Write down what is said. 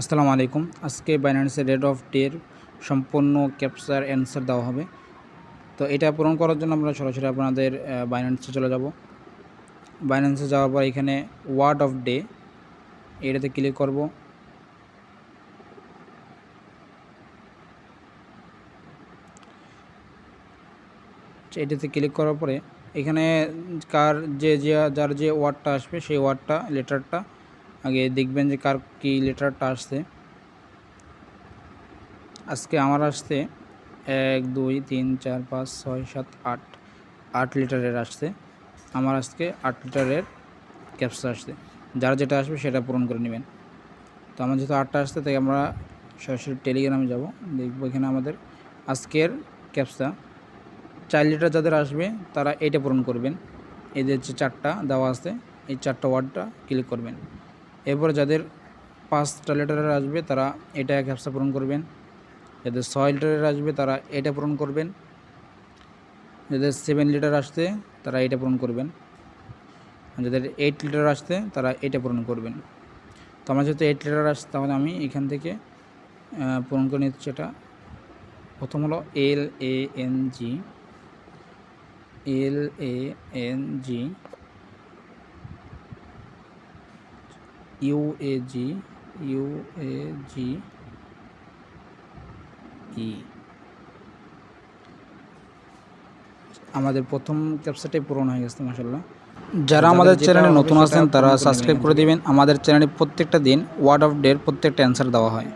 আসসালামু আলাইকুম। আজকে বাইন্যান্সের রেট অফ ডের সম্পূর্ণ ক্যাপচার অ্যান্সার দেওয়া হবে। তো এটা পূরণ করার জন্য আমরা সরাসরি আপনাদের বাইন্যান্সে চলে যাব। বাইন্যান্সে যাওয়ার পর এখানে ওয়ার্ড অফ ডে এটাতে ক্লিক করব। এটাতে ক্লিক করার পরে এখানে কার যে যে, যার যে ওয়ার্ডটা আসবে, সেই ওয়ার্ডটা লেটারটা আগে দেখবেন যে কার কী লেটারটা আসছে। আজকে আমার আসছে এক, দুই, তিন, চার, পাঁচ, ছয়, সাত, আট আট লিটারের আসছে। আমার আজকে আট লিটারের ক্যাপসা আসছে। যার যেটা আসবে সেটা পূরণ করে নেবেন। তো আমার যেহেতু আটটা আসছে, তাই আমরা সরাসরি টেলিগ্রামে যাব। দেখব এখানে আমাদের আজকের ক্যাপসা চার লিটার যাদের আসবে, তারা এইটা পূরণ করবেন। এদের যে চারটা দেওয়া আছে, এই চারটা ওয়ার্ডটা ক্লিক করবেন। এরপর যাদের পাঁচটা লিটারের আসবে, তারা এটা ক্যাপসা পূরণ করবেন। যাদের ছয় লিটারের আসবে, তারা এটা পূরণ করবেন। যাদের সেভেন লিটার আসতে তারা এটা পূরণ করবেন। যাদের এইট লিটার আসতে তারা এটা পূরণ করবেন। তো আমার যেহেতু এইট লিটার আসছে, তাহলে আমি এখান থেকে পূরণ করে নিচ্ছি এটা। প্রথম হলো L A N G L A N G U U A G G U A G E. আমাদের প্রথম ক্যাপসাটাই পূরণ হয়ে গেছে মাসাল্লাহ যারা আমাদের চ্যানেলে নতুন আসছেন আছেন তারা সাবস্ক্রাইব করে দিবেন। আমাদের চ্যানেলে প্রত্যেকটা দিন ওয়ার্ড অফ ডের প্রত্যেকটা অ্যান্সার দেওয়া হয়।